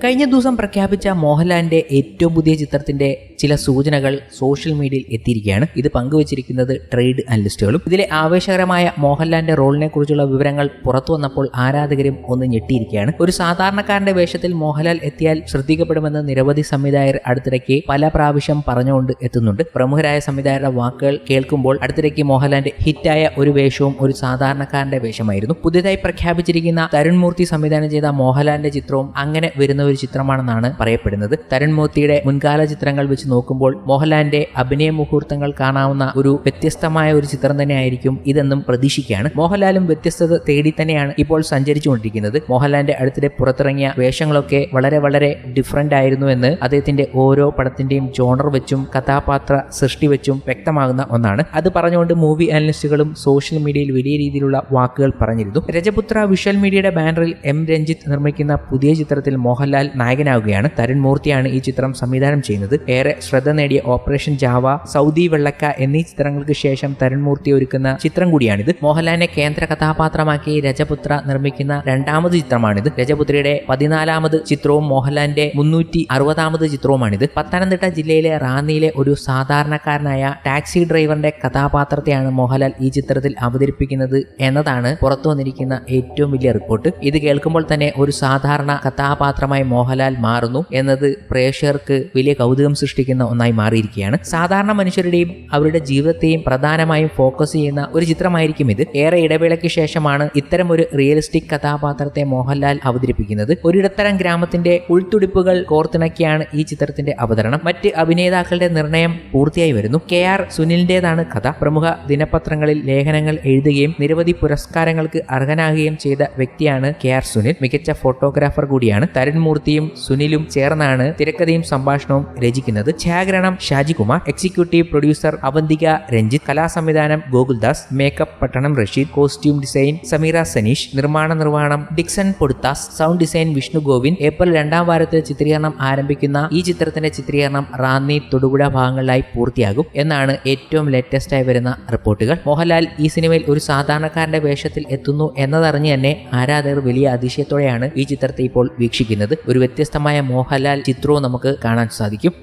കഴിഞ്ഞ ദിവസം പ്രഖ്യാപിച്ച മോഹൻലാലിന്റെ ഏറ്റവും പുതിയ ചിത്രത്തിന്റെ ചില സൂചനകൾ സോഷ്യൽ മീഡിയയിൽ എത്തിയിരിക്കുകയാണ്. ഇത് പങ്കുവച്ചിരിക്കുന്നത് ട്രേഡ് അനലിസ്റ്റുകളും. ഇതിലെ ആവേശകരമായ മോഹൻലാലിന്റെ റോളിനെ കുറിച്ചുള്ള വിവരങ്ങൾ പുറത്തു വന്നപ്പോൾ ആരാധകരും ഒന്ന് ഞെട്ടിയിരിക്കുകയാണ്. ഒരു സാധാരണക്കാരന്റെ വേഷത്തിൽ മോഹൻലാൽ എത്തിയാൽ ശ്രദ്ധിക്കപ്പെടുമെന്ന് നിരവധി സംവിധായകർ അടുത്തിടയ്ക്ക് പല പ്രാവശ്യം പറഞ്ഞുകൊണ്ട് എത്തുന്നുണ്ട്. പ്രമുഖരായ സംവിധായകരുടെ വാക്കുകൾ കേൾക്കുമ്പോൾ അടുത്തിടയ്ക്ക് മോഹൻലാലിന്റെ ഹിറ്റായ ഒരു വേഷവും ഒരു സാധാരണക്കാരന്റെ വേഷമായിരുന്നു. പുതിയതായി പ്രഖ്യാപിച്ചിരിക്കുന്ന തരുൺമൂർത്തി സംവിധാനം ചെയ്ത മോഹൻലാലിന്റെ ചിത്രവും അങ്ങനെ വരുന്ന ഒരു ചിത്രമാണെന്നാണ് പറയപ്പെടുന്നത്. തരുൺ മൂർത്തിയുടെ മുൻകാല ചിത്രങ്ങൾ വെച്ച് നോക്കുമ്പോൾ മോഹൻലാലിന്റെ അഭിനയ മുഹൂർത്തങ്ങൾ കാണാവുന്ന ഒരു വ്യത്യസ്തമായ ഒരു ചിത്രം തന്നെയായിരിക്കും ഇതെന്നും പ്രതീക്ഷിക്കുകയാണ്. മോഹൻലാലും വ്യത്യസ്തത തേടി തന്നെയാണ് ഇപ്പോൾ സഞ്ചരിച്ചുകൊണ്ടിരിക്കുന്നത്. മോഹൻലാലിന്റെ അടുത്തിടെ പുറത്തിറങ്ങിയ വേഷങ്ങളൊക്കെ വളരെ വളരെ ഡിഫറെന്റ് ആയിരുന്നു എന്ന് അദ്ദേഹത്തിന്റെ ഓരോ പടത്തിന്റെയും ജോണർ വെച്ചും കഥാപാത്ര സൃഷ്ടി വെച്ചും വ്യക്തമാകുന്ന ഒന്നാണ്. അത് പറഞ്ഞുകൊണ്ട് മൂവി അനലിസ്റ്റുകളും സോഷ്യൽ മീഡിയയിൽ വലിയ രീതിയിലുള്ള വാക്കുകൾ പറഞ്ഞിരുന്നു. രജപുത്ര വിഷ്വൽ മീഡിയയുടെ ബാനറിൽ എം രഞ്ജിത്ത് നിർമ്മിക്കുന്ന പുതിയ ചിത്രത്തിൽ മോഹൻലാൽ നായകനാവുകയാണ്. തരുൺ മൂർത്തിയാണ് ഈ ചിത്രം സംവിധാനം ചെയ്യുന്നത്. ഏറെ ശ്രദ്ധ നേടിയ ഓപ്പറേഷൻ ജാവ സൗദി വെള്ളക്ക എന്നീ ചിത്രങ്ങൾക്ക് ശേഷം തരുൺ മൂർത്തി ഒരുക്കുന്ന ചിത്രം കൂടിയാണിത്. മോഹൻലാലിനെ കേന്ദ്ര കഥാപാത്രമാക്കി രജപുത്ര നിർമ്മിക്കുന്ന രണ്ടാമത് ചിത്രമാണിത്. രജപുത്രയുടെ പതിനാലാമത് ചിത്രവും മോഹൻലാലിന്റെ മുന്നൂറ്റി അറുപതാമത് ചിത്രവുമാണിത്. പത്തനംതിട്ട ജില്ലയിലെ റാന്നിയിലെ ഒരു സാധാരണക്കാരനായ ടാക്സി ഡ്രൈവറിന്റെ കഥാപാത്രത്തെയാണ് മോഹൻലാൽ ഈ ചിത്രത്തിൽ അവതരിപ്പിക്കുന്നത് എന്നതാണ് പുറത്തു വന്നിരിക്കുന്ന ഏറ്റവും വലിയ റിപ്പോർട്ട്. ഇത് കേൾക്കുമ്പോൾ തന്നെ ഒരു സാധാരണ കഥാപാത്രമായി മോഹൻലാൽ മാറുന്നു എന്നത് പ്രേക്ഷകർക്ക് വലിയ കൗതുകം സൃഷ്ടിക്കുന്ന ഒന്നായി മാറിയിരിക്കുകയാണ്. സാധാരണ മനുഷ്യരുടെയും അവരുടെ ജീവിതത്തെയും പ്രധാനമായും ഫോക്കസ് ചെയ്യുന്ന ഒരു ചിത്രമായിരിക്കും ഇത്. ഏറെ ഇടവേളയ്ക്ക് ശേഷമാണ് ഇത്തരം ഒരു റിയലിസ്റ്റിക് കഥാപാത്രത്തെ മോഹൻലാൽ അവതരിപ്പിക്കുന്നത്. ഒരിടത്തരം ഗ്രാമത്തിന്റെ ഉൾത്തുടിപ്പുകൾ കോർത്തിണക്കിയാണ് ഈ ചിത്രത്തിന്റെ അവതരണം. മറ്റ് അഭിനേതാക്കളുടെ നിർണയം പൂർത്തിയായി വരുന്നു. കെ ആർ സുനിലിന്റേതാണ് കഥ. പ്രമുഖ ദിനപത്രങ്ങളിൽ ലേഖനങ്ങൾ എഴുതുകയും നിരവധി പുരസ്കാരങ്ങൾക്ക് അർഹനാകുകയും ചെയ്ത വ്യക്തിയാണ് കെ ആർ സുനിൽ. മികച്ച ഫോട്ടോഗ്രാഫർ കൂടിയാണ്. തരുൺ മൂർത്തിയും സുനിലും ചേർന്നാണ് തിരക്കഥയും സംഭാഷണവും രചിക്കുന്നത്. ഛായാഗ്രഹണം Shajikumar executive producer Avantika Ranjith കലാസംവിധാനം Gokuldas makeup Pattanam Rasheed costume design Sameera Saneesh നിർമ്മാണ നിർവഹണം Dixon Podutthas sound design Vishnu Govind April രണ്ടാം വാരത്തിൽ ചിത്രീകരണം ആരംഭിക്കുന്ന ഈ ചിത്രത്തിന്റെ ചിത്രീകരണം റാന്നി തൊടുപുഴ ഭാഗങ്ങളിലായി പൂർത്തിയാകും എന്നാണ് ഏറ്റവും ലേറ്റസ്റ്റ് ആയി വരുന്ന റിപ്പോർട്ടുകൾ. മോഹൻലാൽ ഈ സിനിമയിൽ ഒരു സാധാരണക്കാരന്റെ വേഷത്തിൽ എത്തുന്നു എന്നതറിഞ്ഞ് തന്നെ ആരാധകർ വലിയ അതിശയത്തോടെയാണ് ഈ ചിത്രത്തെ ഇപ്പോൾ വീക്ഷിക്കുന്നത്. ഒരു വ്യത്യസ്തമായ മോഹൻലാൽ ചിത്രവും നമുക്ക് കാണാൻ സാധിക്കും.